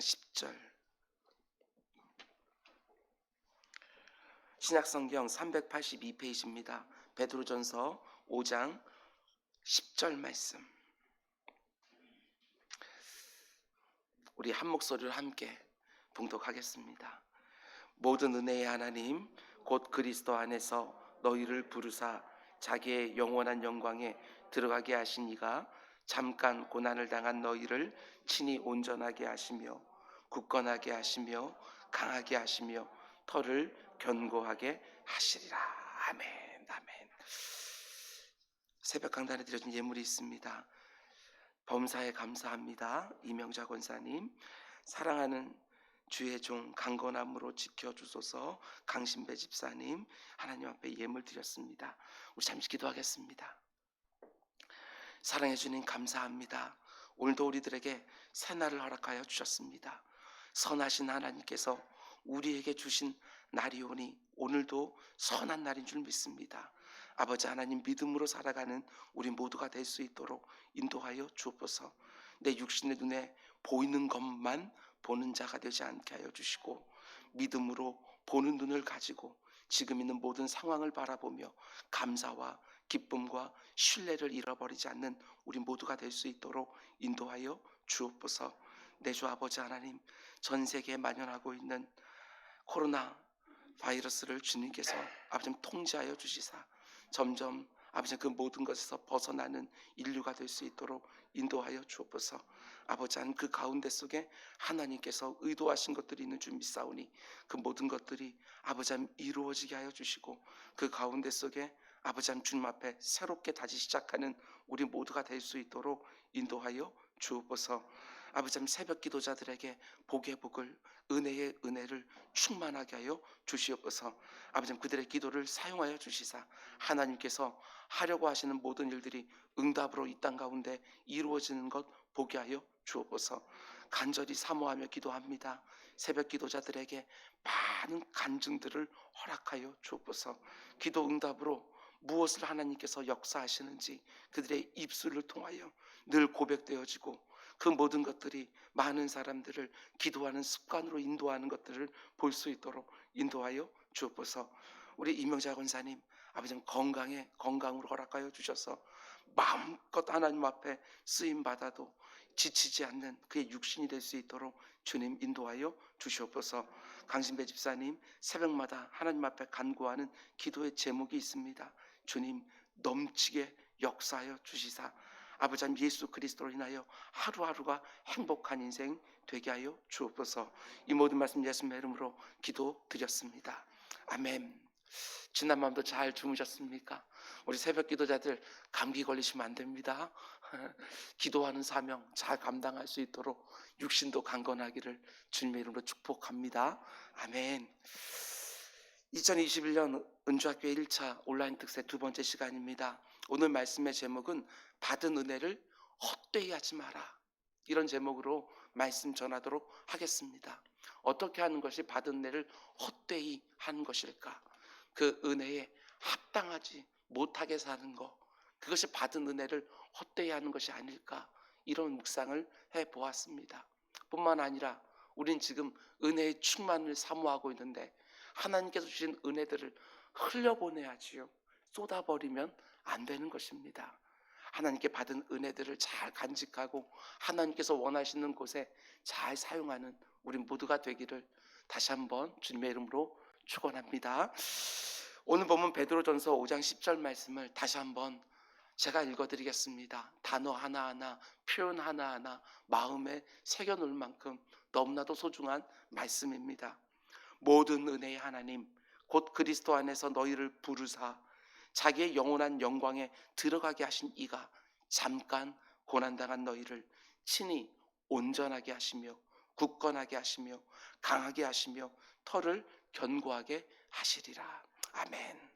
10절 신약성경 382페이지입니다. 베드로전서 5장 10절 말씀. 우리 한 목소리로 함께 봉독하겠습니다. 모든 은혜의 하나님 곧 그리스도 안에서 너희를 부르사 자기의 영원한 영광에 들어가게 하신 이가 잠깐 고난을 당한 너희를 친히 온전하게 하시며 굳건하게 하시며 강하게 하시며 털을 견고하게 하시리라. 아멘. 아멘. 새벽 강단에 드려진 예물이 있습니다. 범사에 감사합니다. 이명자 권사님, 사랑하는 주의 종 강건함으로 지켜주소서 강신배 집사님 하나님 앞에 예물 드렸습니다. 우리 잠시 기도하겠습니다. 사랑해 주님 감사합니다. 오늘도 우리들에게 새날을 허락하여 주셨습니다. 선하신 하나님께서 우리에게 주신 날이 오니 오늘도 선한 날인 줄 믿습니다. 아버지 하나님 믿음으로 살아가는 우리 모두가 될 수 있도록 인도하여 주옵소서. 내 육신의 눈에 보이는 것만 보는 자가 되지 않게 하여 주시고 믿음으로 보는 눈을 가지고 지금 있는 모든 상황을 바라보며 감사와 기쁨과 신뢰를 잃어버리지 않는 우리 모두가 될 수 있도록 인도하여 주옵소서. 내 주 아버지 하나님 전 세계에 만연하고 있는 코로나 바이러스를 주님께서 아버지 통제하여 주시사 점점 아버지 그 모든 것에서 벗어나는 인류가 될 수 있도록 인도하여 주옵소서. 아버지 하나님 그 가운데 속에 하나님께서 의도하신 것들이 있는 줄 믿사오니 그 모든 것들이 아버지 하나님 이루어지게 하여 주시고 그 가운데 속에 아버지 하나님 주님 앞에 새롭게 다시 시작하는 우리 모두가 될 수 있도록 인도하여 주옵소서. 아버지 새벽 기도자들에게 복의 복을 은혜의 은혜를 충만하게 하여 주시옵소서. 아버지 그들의 기도를 사용하여 주시사 하나님께서 하려고 하시는 모든 일들이 응답으로 이 땅 가운데 이루어지는 것 보게 하여 주옵소서. 간절히 사모하며 기도합니다. 새벽 기도자들에게 많은 간증들을 허락하여 주옵소서. 기도 응답으로 무엇을 하나님께서 역사하시는지 그들의 입술을 통하여 늘 고백되어지고 그 모든 것들이 많은 사람들을 기도하는 습관으로 인도하는 것들을 볼 수 있도록 인도하여 주옵소서. 우리 이명자 권사님 아버지 건강에 건강으로 허락하여 주셔서 마음껏 하나님 앞에 쓰임 받아도 지치지 않는 그의 육신이 될 수 있도록 주님 인도하여 주시옵소서. 강신배 집사님 새벽마다 하나님 앞에 간구하는 기도의 제목이 있습니다. 주님 넘치게 역사하여 주시사 아버지 하나님 예수 그리스도로 인하여 하루하루가 행복한 인생 되게 하여 주옵소서. 이 모든 말씀 예수님의 이름으로 기도 드렸습니다. 아멘. 지난 밤도 잘 주무셨습니까? 우리 새벽 기도자들 감기 걸리시면 안 됩니다. 기도하는 사명 잘 감당할 수 있도록 육신도 강건하기를 주님의 이름으로 축복합니다. 아멘. 2021년 은주학교 1차 온라인 특세 두 번째 시간입니다. 오늘 말씀의 제목은 받은 은혜를 헛되이 하지 마라. 이런 제목으로 말씀 전하도록 하겠습니다. 어떻게 하는 것이 받은 은혜를 헛되이 하는 것일까? 그 은혜에 합당하지 못하게 사는 것, 그것이 받은 은혜를 헛되이 하는 것이 아닐까? 이런 묵상을 해 보았습니다. 뿐만 아니라 우린 지금 은혜의 충만을 사모하고 있는데 하나님께서 주신 은혜들을 흘려보내야지요. 쏟아버리면 안 되는 것입니다. 하나님께 받은 은혜들을 잘 간직하고 하나님께서 원하시는 곳에 잘 사용하는 우리 모두가 되기를 다시 한번 주님의 이름으로 축원합니다. 오늘 보면 베드로전서 5장 10절 말씀을 다시 한번 제가 읽어드리겠습니다. 단어 하나하나, 표현 하나하나 마음에 새겨놓을 만큼 너무나도 소중한 말씀입니다. 모든 은혜의 하나님, 곧 그리스도 안에서 너희를 부르사 자기의 영원한 영광에 들어가게 하신 이가 잠깐 고난당한 너희를 친히 온전하게 하시며 굳건하게 하시며 강하게 하시며 털을 견고하게 하시리라. 아멘.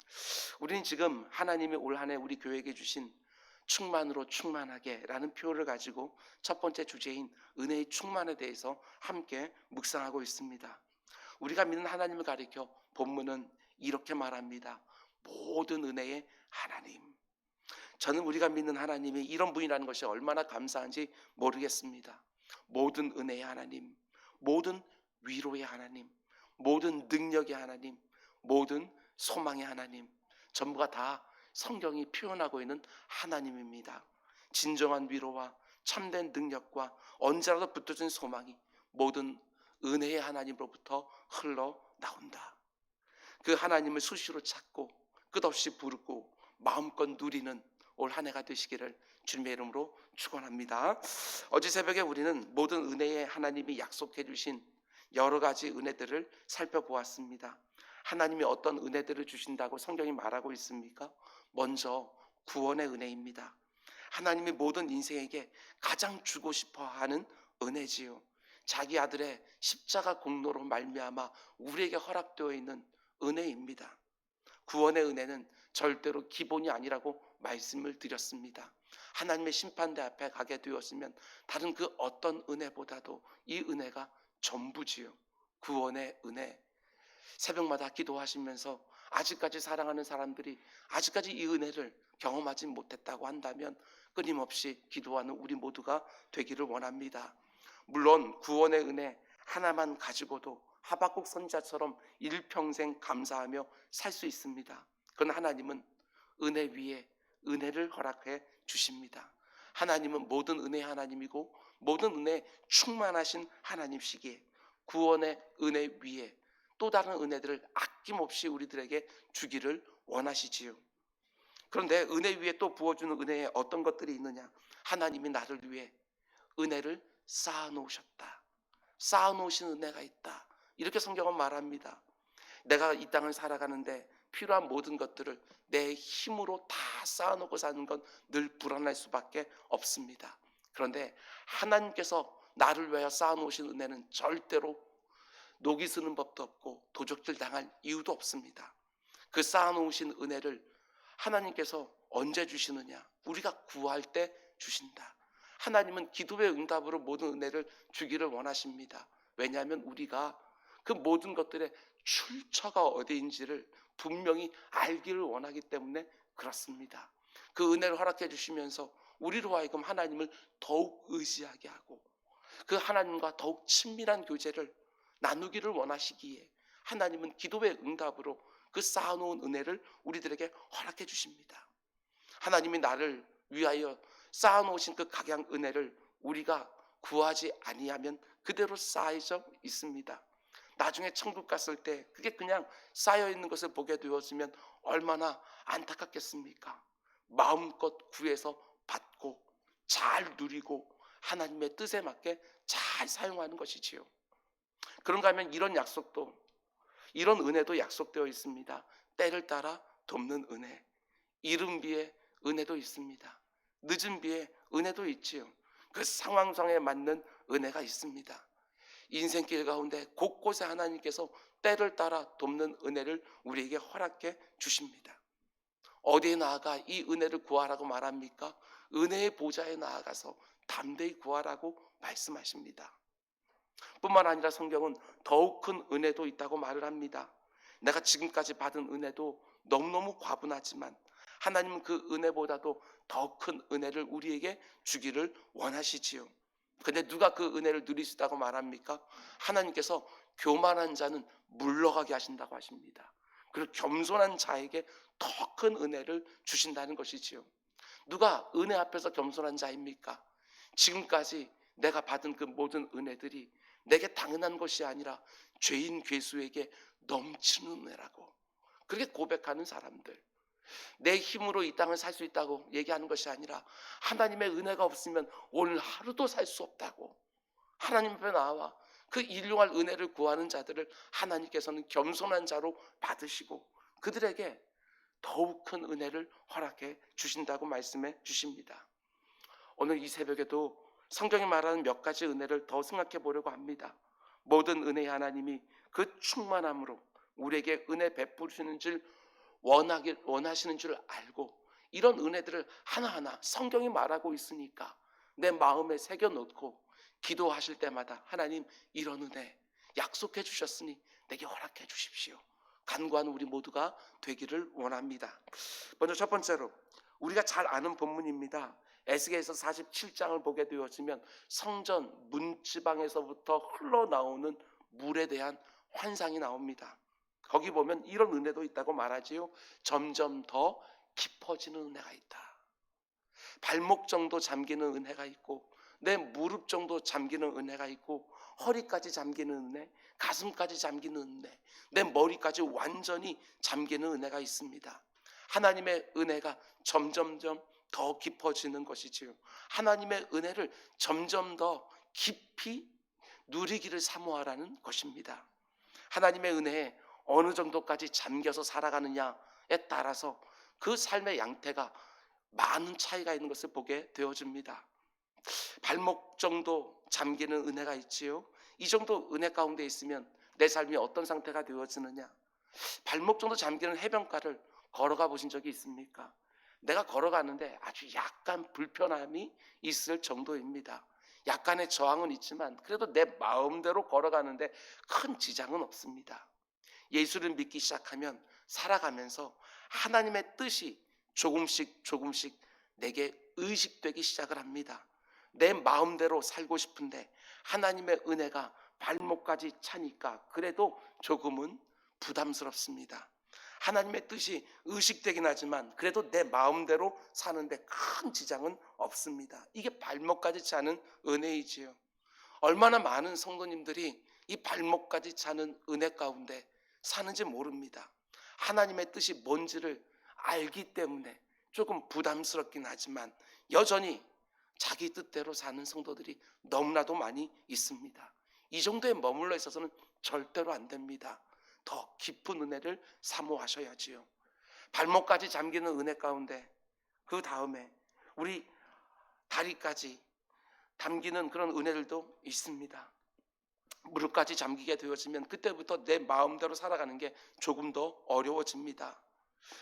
우리는 지금 하나님이 올 한해 우리 교회에게 주신 충만으로 충만하게라는 표현을 가지고 첫 번째 주제인 은혜의 충만에 대해서 함께 묵상하고 있습니다. 우리가 믿는 하나님을 가리켜 본문은 이렇게 말합니다. 모든 은혜의 하나님. 저는 우리가 믿는 하나님이 이런 분이라는 것이 얼마나 감사한지 모르겠습니다. 모든 은혜의 하나님, 모든 위로의 하나님, 모든 능력의 하나님, 모든 소망의 하나님, 전부가 다 성경이 표현하고 있는 하나님입니다. 진정한 위로와 참된 능력과 언제라도 붙어진 소망이 모든 은혜의 하나님으로부터 흘러 나온다. 그 하나님을 수시로 찾고 끝없이 부르고 마음껏 누리는 올 한 해가 되시기를 주님의 이름으로 축원합니다. 어제 새벽에 우리는 모든 은혜의 하나님이 약속해 주신 여러 가지 은혜들을 살펴보았습니다. 하나님이 어떤 은혜들을 주신다고 성경이 말하고 있습니까? 먼저 구원의 은혜입니다. 하나님이 모든 인생에게 가장 주고 싶어 하는 은혜지요. 자기 아들의 십자가 공로로 말미암아 우리에게 허락되어 있는 은혜입니다. 구원의 은혜는 절대로 기본이 아니라고 말씀을 드렸습니다. 하나님의 심판대 앞에 가게 되었으면 다른 그 어떤 은혜보다도 이 은혜가 전부지요. 구원의 은혜. 새벽마다 기도하시면서 아직까지 사랑하는 사람들이 아직까지 이 은혜를 경험하지 못했다고 한다면 끊임없이 기도하는 우리 모두가 되기를 원합니다. 물론 구원의 은혜 하나만 가지고도 하박국 선자처럼 일평생 감사하며 살 수 있습니다. 그건 하나님은 은혜 위에 은혜를 허락해 주십니다. 하나님은 모든 은혜 하나님이고 모든 은혜 충만하신 하나님시기에 구원의 은혜 위에 또 다른 은혜들을 아낌없이 우리들에게 주기를 원하시지요. 그런데 은혜 위에 또 부어주는 은혜에 어떤 것들이 있느냐? 하나님이 나를 위해 은혜를 쌓아놓으셨다. 쌓아놓으신 은혜가 있다. 이렇게 성경은 말합니다. 내가 이 땅을 살아가는데 필요한 모든 것들을 내 힘으로 다 쌓아놓고 사는 건 늘 불안할 수밖에 없습니다. 그런데 하나님께서 나를 위하여 쌓아놓으신 은혜는 절대로 녹이 쓰는 법도 없고 도적질 당할 이유도 없습니다. 그 쌓아놓으신 은혜를 하나님께서 언제 주시느냐? 우리가 구할 때 주신다. 하나님은 기도의 응답으로 모든 은혜를 주기를 원하십니다. 왜냐하면 우리가 그 모든 것들의 출처가 어디인지를 분명히 알기를 원하기 때문에 그렇습니다. 그 은혜를 허락해 주시면서 우리로 하여금 하나님을 더욱 의지하게 하고 그 하나님과 더욱 친밀한 교제를 나누기를 원하시기에 하나님은 기도의 응답으로 그 쌓아놓은 은혜를 우리들에게 허락해 주십니다. 하나님이 나를 위하여 쌓아놓으신 그 각양 은혜를 우리가 구하지 아니하면 그대로 쌓여져 있습니다. 나중에 천국 갔을 때 그게 그냥 쌓여 있는 것을 보게 되었으면 얼마나 안타깝겠습니까? 마음껏 구해서 받고 잘 누리고 하나님의 뜻에 맞게 잘 사용하는 것이지요. 그런가 하면 이런 약속도 이런 은혜도 약속되어 있습니다. 때를 따라 돕는 은혜. 이른 비에 은혜도 있습니다. 늦은 비에 은혜도 있지요. 그 상황상에 맞는 은혜가 있습니다. 인생길 가운데 곳곳에 하나님께서 때를 따라 돕는 은혜를 우리에게 허락해 주십니다. 어디에 나아가 이 은혜를 구하라고 말합니까? 은혜의 보좌에 나아가서 담대히 구하라고 말씀하십니다. 뿐만 아니라 성경은 더욱 큰 은혜도 있다고 말을 합니다. 내가 지금까지 받은 은혜도 너무너무 과분하지만 하나님은 그 은혜보다도 더 큰 은혜를 우리에게 주기를 원하시지요. 근데 누가 그 은혜를 누릴 수 있다고 말합니까? 하나님께서 교만한 자는 물러가게 하신다고 하십니다. 그리고 겸손한 자에게 더 큰 은혜를 주신다는 것이지요. 누가 은혜 앞에서 겸손한 자입니까? 지금까지 내가 받은 그 모든 은혜들이 내게 당연한 것이 아니라 죄인 괴수에게 넘치는 은혜라고 그렇게 고백하는 사람들 내 힘으로 이 땅을 살 수 있다고 얘기하는 것이 아니라 하나님의 은혜가 없으면 오늘 하루도 살 수 없다고 하나님 앞에 나와 그 일용할 은혜를 구하는 자들을 하나님께서는 겸손한 자로 받으시고 그들에게 더욱 큰 은혜를 허락해 주신다고 말씀해 주십니다. 오늘 이 새벽에도 성경이 말하는 몇 가지 은혜를 더 생각해 보려고 합니다. 모든 은혜의 하나님이 그 충만함으로 우리에게 은혜 베푸시는 줄 원하기, 원하시는 줄 알고 이런 은혜들을 하나하나 성경이 말하고 있으니까 내 마음에 새겨놓고 기도하실 때마다 하나님 이런 은혜 약속해 주셨으니 내게 허락해 주십시오. 간구하는 우리 모두가 되기를 원합니다. 먼저 첫 번째로 우리가 잘 아는 본문입니다. 에스겔에서 47장을 보게 되어지면 성전 문지방에서부터 흘러나오는 물에 대한 환상이 나옵니다. 거기 보면 이런 은혜도 있다고 말하지요. 점점 더 깊어지는 은혜가 있다. 발목 정도 잠기는 은혜가 있고 내 무릎 정도 잠기는 은혜가 있고 허리까지 잠기는 은혜, 가슴까지 잠기는 은혜, 내 머리까지 완전히 잠기는 은혜가 있습니다. 하나님의 은혜가 점점점 더 깊어지는 것이지요. 하나님의 은혜를 점점 더 깊이 누리기를 사모하라는 것입니다. 하나님의 은혜에 어느 정도까지 잠겨서 살아가느냐에 따라서 그 삶의 양태가 많은 차이가 있는 것을 보게 되어집니다. 발목 정도 잠기는 은혜가 있지요. 이 정도 은혜 가운데 있으면 내 삶이 어떤 상태가 되어지느냐? 발목 정도 잠기는 해변가를 걸어가 보신 적이 있습니까? 내가 걸어가는데 아주 약간 불편함이 있을 정도입니다. 약간의 저항은 있지만 그래도 내 마음대로 걸어가는데 큰 지장은 없습니다. 예수를 믿기 시작하면 살아가면서 하나님의 뜻이 조금씩 조금씩 내게 의식되기 시작을 합니다. 내 마음대로 살고 싶은데 하나님의 은혜가 발목까지 차니까 그래도 조금은 부담스럽습니다. 하나님의 뜻이 의식되긴 하지만 그래도 내 마음대로 사는데 큰 지장은 없습니다. 이게 발목까지 차는 은혜이지요. 얼마나 많은 성도님들이 이 발목까지 차는 은혜 가운데 사는지 모릅니다. 하나님의 뜻이 뭔지를 알기 때문에 조금 부담스럽긴 하지만 여전히 자기 뜻대로 사는 성도들이 너무나도 많이 있습니다. 이 정도에 머물러 있어서는 절대로 안 됩니다. 더 깊은 은혜를 사모하셔야지요. 발목까지 잠기는 은혜 가운데 그 다음에 우리 다리까지 담기는 그런 은혜들도 있습니다. 무릎까지 잠기게 되어지면 그때부터 내 마음대로 살아가는 게 조금 더 어려워집니다.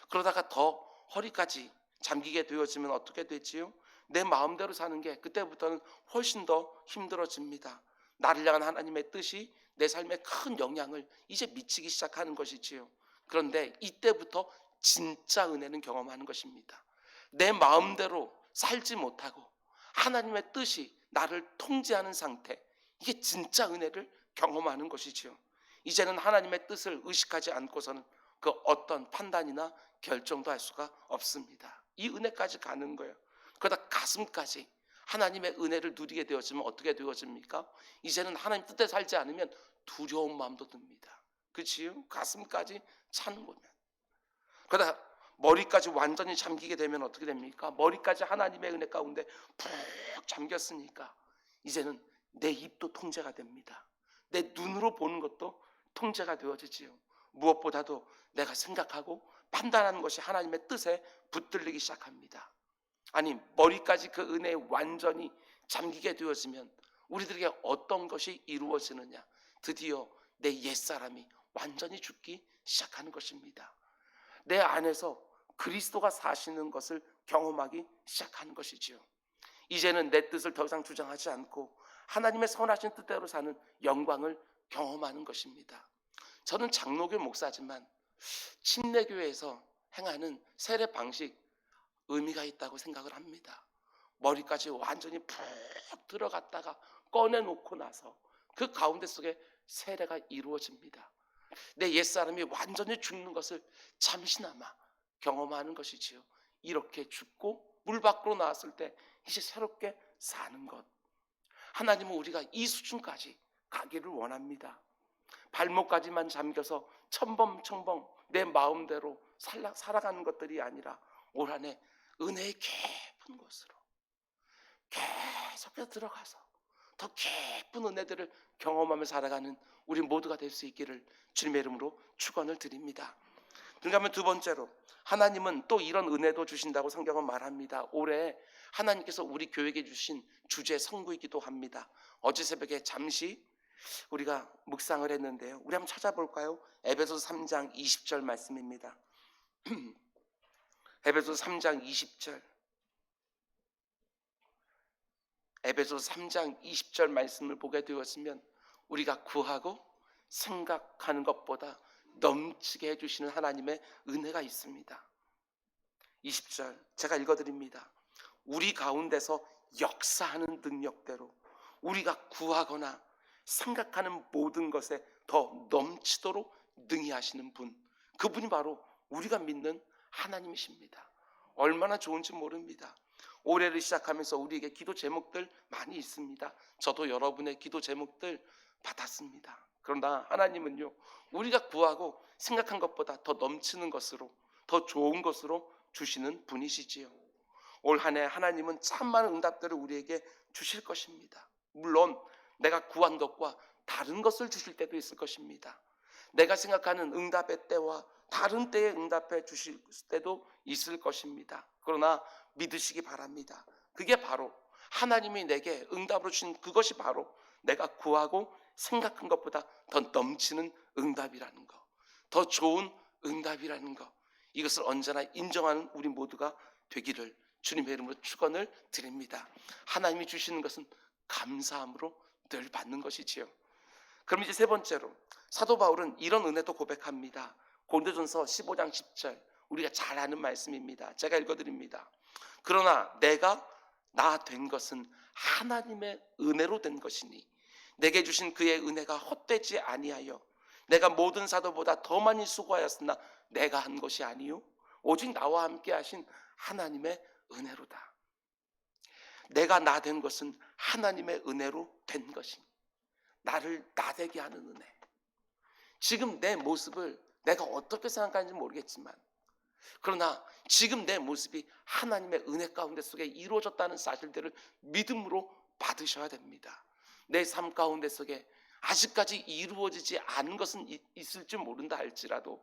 그러다가 더 허리까지 잠기게 되어지면 어떻게 되지요? 내 마음대로 사는 게 그때부터는 훨씬 더 힘들어집니다. 나를 향한 하나님의 뜻이 내 삶에 큰 영향을 이제 미치기 시작하는 것이지요. 그런데 이때부터 진짜 은혜는 경험하는 것입니다. 내 마음대로 살지 못하고 하나님의 뜻이 나를 통제하는 상태. 이게 진짜 은혜를 경험하는 것이지요. 이제는 하나님의 뜻을 의식하지 않고서는 그 어떤 판단이나 결정도 할 수가 없습니다. 이 은혜까지 가는 거예요. 그러다 가슴까지 하나님의 은혜를 누리게 되어지면 어떻게 되어집니까? 이제는 하나님 뜻에 살지 않으면 두려운 마음도 듭니다. 그치요? 가슴까지 차는 거면. 그러다 머리까지 완전히 잠기게 되면 어떻게 됩니까? 머리까지 하나님의 은혜 가운데 푹 잠겼으니까 이제는 내 입도 통제가 됩니다. 내 눈으로 보는 것도 통제가 되어지지요. 무엇보다도 내가 생각하고 판단하는 것이 하나님의 뜻에 붙들리기 시작합니다. 아니 머리까지 그 은혜에 완전히 잠기게 되어지면 우리들에게 어떤 것이 이루어지느냐? 드디어 내 옛사람이 완전히 죽기 시작하는 것입니다. 내 안에서 그리스도가 사시는 것을 경험하기 시작하는 것이지요. 이제는 내 뜻을 더 이상 주장하지 않고 하나님의 선하신 뜻대로 사는 영광을 경험하는 것입니다. 저는 장로교 목사지만 침례교회에서 행하는 세례 방식 의미가 있다고 생각을 합니다. 머리까지 완전히 푹 들어갔다가 꺼내놓고 나서 그 가운데 속에 세례가 이루어집니다. 내 옛사람이 완전히 죽는 것을 잠시나마 경험하는 것이지요. 이렇게 죽고 물 밖으로 나왔을 때 이제 새롭게 사는 것. 하나님은 우리가 이 수준까지 가기를 원합니다. 발목까지만 잠겨서 첨벙첨벙 내 마음대로 살아, 살아가는 것들이 아니라 올 한해 은혜의 깊은 곳으로 계속해서 들어가서 더 깊은 은혜들을 경험하며 살아가는 우리 모두가 될 수 있기를 주님의 이름으로 축원을 드립니다. 그러면 두 번째로 하나님은 또 이런 은혜도 주신다고 성경은 말합니다. 올해 하나님께서 우리 교회에 주신 주제 성구이기도 합니다. 어제 새벽에 잠시 우리가 묵상을 했는데요. 우리 한번 찾아볼까요? 에베소 3장 20절 말씀입니다. 에베소 3장 20절. 에베소 3장 20절 말씀을 보게 되었으면 우리가 구하고 생각하는 것보다 넘치게 해주시는 하나님의 은혜가 있습니다. 20절 제가 읽어드립니다. 우리 가운데서 역사하는 능력대로 우리가 구하거나 생각하는 모든 것에 더 넘치도록 능히 하시는 분. 그분이 바로 우리가 믿는 하나님이십니다. 얼마나 좋은지 모릅니다. 올해를 시작하면서 우리에게 기도 제목들 많이 있습니다. 저도 여러분의 기도 제목들 받았습니다. 그러나 하나님은요, 우리가 구하고 생각한 것보다 더 넘치는 것으로, 더 좋은 것으로 주시는 분이시지요. 올 한 해 하나님은 참 많은 응답들을 우리에게 주실 것입니다. 물론 내가 구한 것과 다른 것을 주실 때도 있을 것입니다. 내가 생각하는 응답의 때와 다른 때에 응답해 주실 때도 있을 것입니다. 그러나 믿으시기 바랍니다. 그게 바로 하나님이 내게 응답으로 주신 그것이 바로 내가 구하고 생각한 것보다 더 넘치는 응답이라는 거. 더 좋은 응답이라는 거. 이것을 언제나 인정하는 우리 모두가 되기를 주님의 이름으로 축원을 드립니다. 하나님이 주시는 것은 감사함으로 늘 받는 것이지요. 그럼 이제 세 번째로 사도 바울은 이런 은혜도 고백합니다. 고린도전서 15장 10절 우리가 잘 아는 말씀입니다. 제가 읽어드립니다. 그러나 내가 나 된 것은 하나님의 은혜로 된 것이니 내게 주신 그의 은혜가 헛되지 아니하여 내가 모든 사도보다 더 많이 수고하였으나 내가 한 것이 아니요 오직 나와 함께 하신 하나님의 은혜로다. 내가 나 된 것은 하나님의 은혜로 된 것이니 나를 나되게 하는 은혜. 지금 내 모습을 내가 어떻게 생각하는지 모르겠지만 그러나 지금 내 모습이 하나님의 은혜 가운데 속에 이루어졌다는 사실들을 믿음으로 받으셔야 됩니다. 내 삶 가운데 속에 아직까지 이루어지지 않은 것은 이- 있을지 모른다 할지라도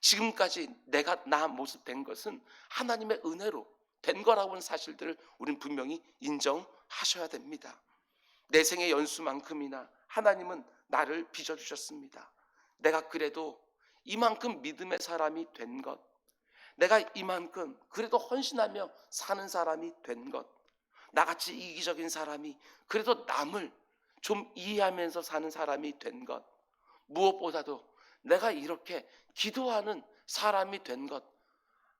지금까지 내가 나 모습 된 것은 하나님의 은혜로 된 거라고 하는 사실들을 우리는 분명히 인정하셔야 됩니다. 내 생의 연수만큼이나 하나님은 나를 빚어주셨습니다. 내가 그래도 이만큼 믿음의 사람이 된 것, 내가 이만큼 그래도 헌신하며 사는 사람이 된 것, 나같이 이기적인 사람이 그래도 남을 좀 이해하면서 사는 사람이 된 것, 무엇보다도 내가 이렇게 기도하는 사람이 된 것,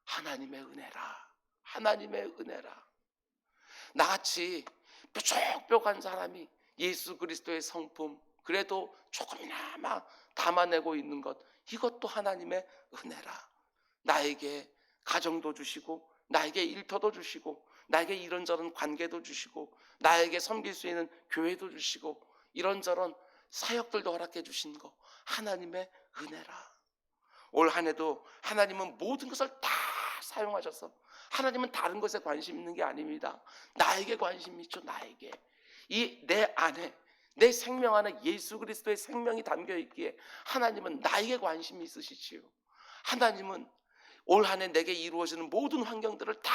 하나님의 은혜라. 하나님의 은혜라. 나같이 뾰족뾰족한 사람이 예수 그리스도의 성품, 그래도 조금이나마 담아내고 있는 것, 이것도 하나님의 은혜라. 나에게 가정도 주시고, 나에게 일터도 주시고, 나에게 이런저런 관계도 주시고, 나에게 섬길 수 있는 교회도 주시고, 이런저런 사역들도 허락해 주신 거, 하나님의 은혜라. 올 한 해도 하나님은 모든 것을 다 사용하셔서 하나님은 다른 것에 관심 있는 게 아닙니다. 나에게 관심이 있죠, 나에게. 이 내 안에 내 생명 안에 예수 그리스도의 생명이 담겨 있기에 하나님은 나에게 관심이 있으시지요. 하나님은 올 한해 내게 이루어지는 모든 환경들을 다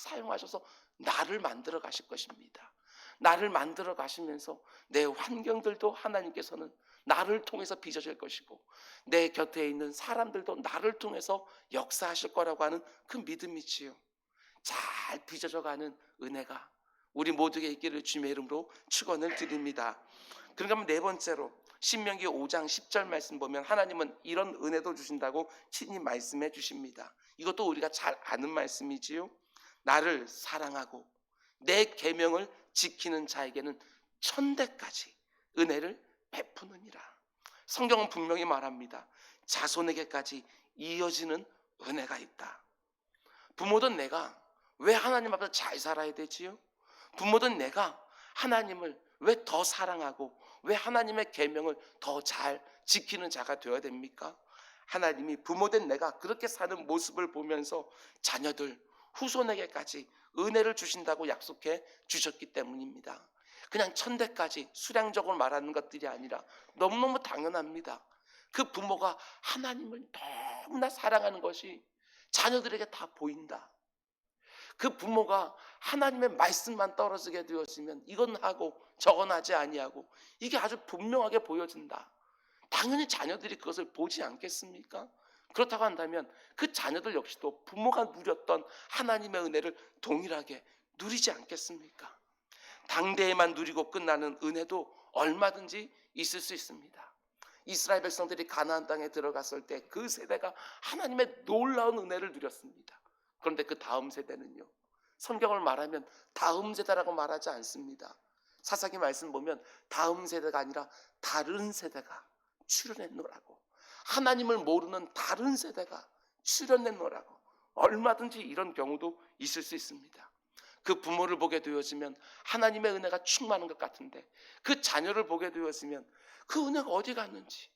사용하셔서 나를 만들어 가실 것입니다. 나를 만들어 가시면서 내 환경들도 하나님께서는 나를 통해서 빚어질 것이고 내 곁에 있는 사람들도 나를 통해서 역사하실 거라고 하는 그 믿음이지요. 잘 빚어져 가는 은혜가 우리 모두에게 있기를 주님의 이름으로 축원을 드립니다. 그러면 네 번째로 신명기 5장 10절 말씀 보면 하나님은 이런 은혜도 주신다고 친히 말씀해 주십니다. 이것도 우리가 잘 아는 말씀이지요. 나를 사랑하고 내 계명을 지키는 자에게는 천대까지 은혜를 베푸느니라. 성경은 분명히 말합니다. 자손에게까지 이어지는 은혜가 있다. 부모든 내가 왜 하나님 앞에서 잘 살아야 되지요? 부모든 내가 하나님을 왜 더 사랑하고 왜 하나님의 계명을 더 잘 지키는 자가 되어야 됩니까? 하나님이 부모된 내가 그렇게 사는 모습을 보면서 자녀들 후손에게까지 은혜를 주신다고 약속해 주셨기 때문입니다. 그냥 천대까지 수량적으로 말하는 것들이 아니라 너무너무 당연합니다. 그 부모가 하나님을 너무나 사랑하는 것이 자녀들에게 다 보인다. 그 부모가 하나님의 말씀만 떨어지게 되었으면 이건 하고 저건 하지 아니하고 이게 아주 분명하게 보여진다. 당연히 자녀들이 그것을 보지 않겠습니까? 그렇다고 한다면 그 자녀들 역시도 부모가 누렸던 하나님의 은혜를 동일하게 누리지 않겠습니까? 당대에만 누리고 끝나는 은혜도 얼마든지 있을 수 있습니다. 이스라엘 백성들이 가나안 땅에 들어갔을 때 그 세대가 하나님의 놀라운 은혜를 누렸습니다. 그런데 그 다음 세대는요. 성경을 말하면 다음 세대라고 말하지 않습니다. 사사기 말씀 보면 다음 세대가 아니라 다른 세대가 출현했노라고. 하나님을 모르는 다른 세대가 출현했노라고. 얼마든지 이런 경우도 있을 수 있습니다. 그 부모를 보게 되어지면 하나님의 은혜가 충만한 것 같은데 그 자녀를 보게 되었으면 그 은혜가 어디 갔는지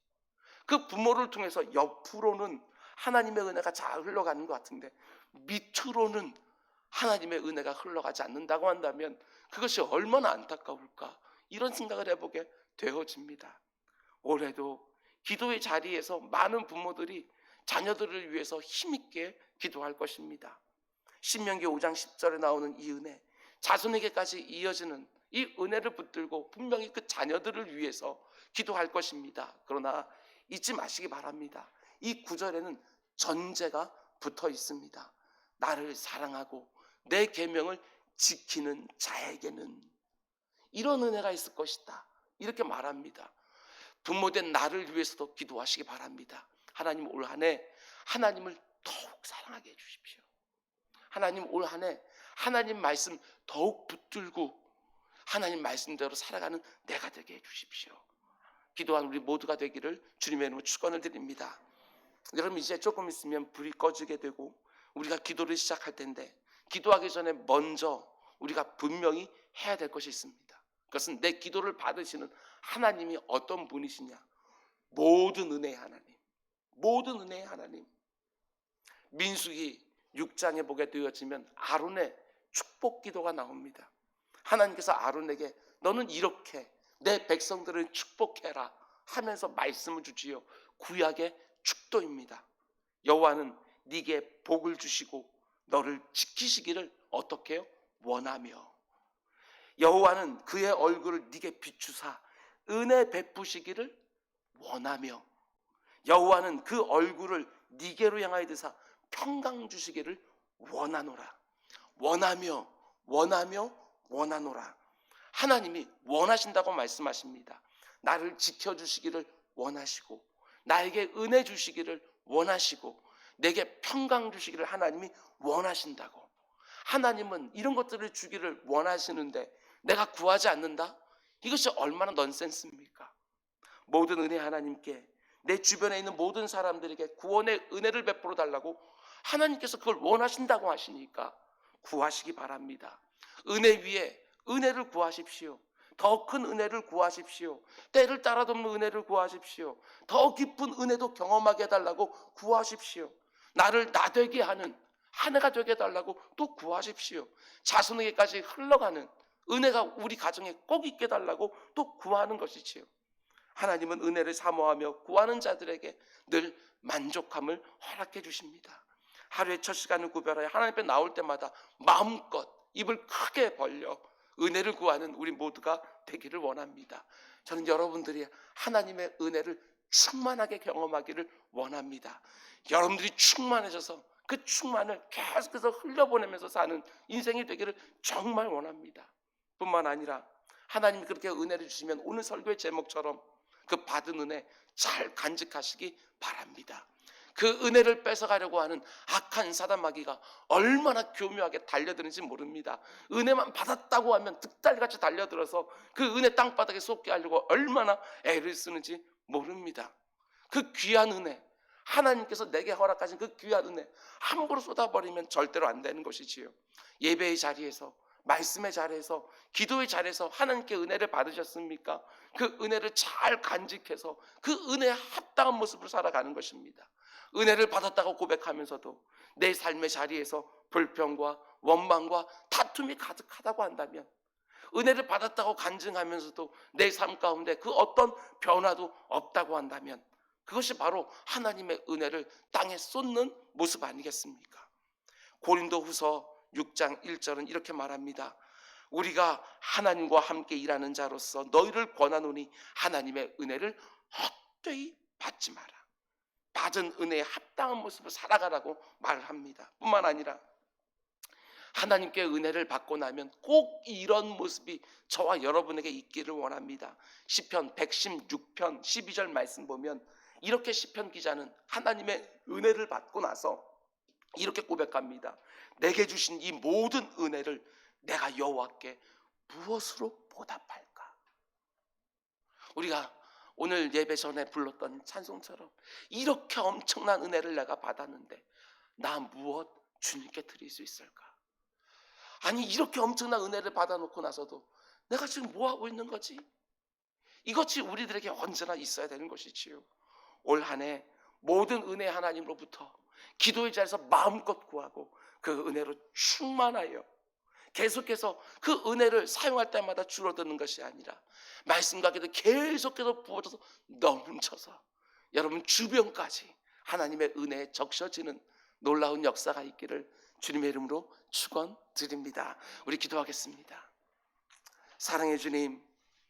그 부모를 통해서 옆으로는 하나님의 은혜가 잘 흘러가는 것 같은데 밑으로는 하나님의 은혜가 흘러가지 않는다고 한다면 그것이 얼마나 안타까울까 이런 생각을 해보게 되어집니다. 올해도 기도의 자리에서 많은 부모들이 자녀들을 위해서 힘있게 기도할 것입니다. 신명기 5장 10절에 나오는 이 은혜, 자손에게까지 이어지는 이 은혜를 붙들고 분명히 그 자녀들을 위해서 기도할 것입니다. 그러나 잊지 마시기 바랍니다. 이 구절에는 전제가 붙어 있습니다. 나를 사랑하고 내 계명을 지키는 자에게는 이런 은혜가 있을 것이다. 이렇게 말합니다. 부모된 나를 위해서도 기도하시기 바랍니다. 하나님 올 한해 하나님을 더욱 사랑하게 해 주십시오. 하나님 올 한해 하나님 말씀 더욱 붙들고 하나님 말씀대로 살아가는 내가 되게 해 주십시오. 기도한 우리 모두가 되기를 주님의 이름으로 축원을 드립니다. 여러분 이제 조금 있으면 불이 꺼지게 되고 우리가 기도를 시작할 텐데 기도하기 전에 먼저 우리가 분명히 해야 될 것이 있습니다. 그것은 내 기도를 받으시는 하나님이 어떤 분이시냐? 모든 은혜의 하나님. 모든 은혜의 하나님. 민수기 6장에 보게 되어지면 아론의 축복 기도가 나옵니다. 하나님께서 아론에게 너는 이렇게 내 백성들을 축복해라 하면서 말씀을 주지요. 구약의 축도입니다. 여호와는 네게 복을 주시고 너를 지키시기를 어떻게 해요? 원하며 여호와는 그의 얼굴을 네게 비추사 은혜 베푸시기를 원하며 여호와는 그 얼굴을 네게로 향하여 드사 평강 주시기를 원하노라. 원하며 원하며 원하노라. 하나님이 원하신다고 말씀하십니다. 나를 지켜 주시기를 원하시고 나에게 은혜 주시기를 원하시고 내게 평강 주시기를 하나님이 원하신다고. 하나님은 이런 것들을 주기를 원하시는데 내가 구하지 않는다? 이것이 얼마나 넌센스입니까? 모든 은혜 하나님께 내 주변에 있는 모든 사람들에게 구원의 은혜를 베풀어 달라고 하나님께서 그걸 원하신다고 하시니까 구하시기 바랍니다. 은혜 위에 은혜를 구하십시오. 더 큰 은혜를 구하십시오. 때를 따라도는 은혜를 구하십시오. 더 깊은 은혜도 경험하게 해달라고 구하십시오. 나를 나되게 하는 한 해가 되게 해달라고 또 구하십시오. 자손에게까지 흘러가는 은혜가 우리 가정에 꼭 있게 달라고 또 구하는 것이지요. 하나님은 은혜를 사모하며 구하는 자들에게 늘 만족함을 허락해 주십니다. 하루의 첫 시간을 구별하여 하나님 앞에 나올 때마다 마음껏 입을 크게 벌려 은혜를 구하는 우리 모두가 되기를 원합니다. 저는 여러분들이 하나님의 은혜를 충만하게 경험하기를 원합니다. 여러분들이 충만해져서 그 충만을 계속해서 흘려보내면서 사는 인생이 되기를 정말 원합니다. 뿐만 아니라 하나님이 그렇게 은혜를 주시면 오늘 설교의 제목처럼 그 받은 은혜 잘 간직하시기 바랍니다. 그 은혜를 뺏어가려고 하는 악한 사단마귀가 얼마나 교묘하게 달려드는지 모릅니다. 은혜만 받았다고 하면 득달같이 달려들어서 그 은혜 땅바닥에 쏟게 하려고 얼마나 애를 쓰는지 모릅니다. 그 귀한 은혜, 하나님께서 내게 허락하신 그 귀한 은혜 함부로 쏟아버리면 절대로 안 되는 것이지요. 예배의 자리에서 말씀의 자리에서 기도의 자리에서 하나님께 은혜를 받으셨습니까? 그 은혜를 잘 간직해서 그 은혜에 합당한 모습으로 살아가는 것입니다. 은혜를 받았다고 고백하면서도 내 삶의 자리에서 불평과 원망과 다툼이 가득하다고 한다면 은혜를 받았다고 간증하면서도 내 삶 가운데 그 어떤 변화도 없다고 한다면 그것이 바로 하나님의 은혜를 땅에 쏟는 모습 아니겠습니까? 고린도 후서 6장 1절은 이렇게 말합니다. 우리가 하나님과 함께 일하는 자로서 너희를 권하노니 하나님의 은혜를 헛되이 받지 마라. 받은 은혜에 합당한 모습을 살아가라고 말을 합니다. 뿐만 아니라 하나님께 은혜를 받고 나면 꼭 이런 모습이 저와 여러분에게 있기를 원합니다. 시편 116편 12절 말씀 보면 이렇게 시편 기자는 하나님의 은혜를 받고 나서 이렇게 고백합니다. 내게 주신 이 모든 은혜를 내가 여호와께 무엇으로 보답할까? 우리가 오늘 예배 전에 불렀던 찬송처럼 이렇게 엄청난 은혜를 내가 받았는데 나 무엇 주님께 드릴 수 있을까? 아니 이렇게 엄청난 은혜를 받아놓고 나서도 내가 지금 뭐 하고 있는 거지? 이것이 우리들에게 언제나 있어야 되는 것이지요. 올 한해 모든 은혜 하나님으로부터 기도의 자리에서 마음껏 구하고 그 은혜로 충만하여 계속해서 그 은혜를 사용할 때마다 줄어드는 것이 아니라 말씀과 기도 계속해서 부어져서 넘쳐서 여러분 주변까지 하나님의 은혜에 적셔지는 놀라운 역사가 있기를 주님의 이름으로 축원드립니다. 우리 기도하겠습니다. 사랑해 주님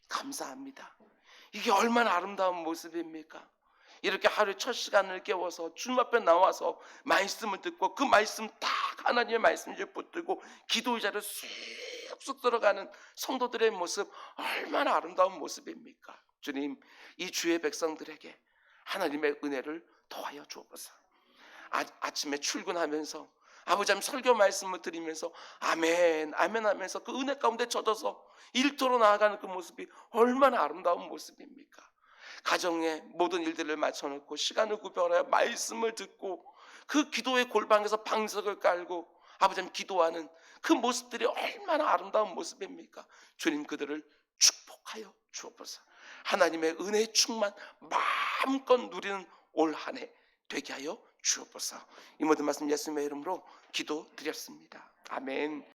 감사합니다. 이게 얼마나 아름다운 모습입니까? 이렇게 하루 첫 시간을 깨워서 주님 앞에 나와서 말씀을 듣고 그 말씀 딱 하나님의 말씀을 붙들고 기도 의 자를 쑥쑥 들어가는 성도들의 모습 얼마나 아름다운 모습입니까? 주님 이 주의 백성들에게 하나님의 은혜를 더하여 주옵소서. 아, 아침에 출근하면서 아버지 하나님 설교 말씀을 드리면서 아멘 아멘 하면서 그 은혜 가운데 젖어서 일터로 나아가는 그 모습이 얼마나 아름다운 모습입니까? 가정의 모든 일들을 맞춰놓고 시간을 구별하여 말씀을 듣고 그 기도의 골방에서 방석을 깔고 아버지 하나님 기도하는 그 모습들이 얼마나 아름다운 모습입니까? 주님 그들을 축복하여 주옵소서. 하나님의 은혜의 충만 마음껏 누리는 올 한 해 되게 하여 주옵소서. 이 모든 말씀 예수님의 이름으로 기도드렸습니다. 아멘.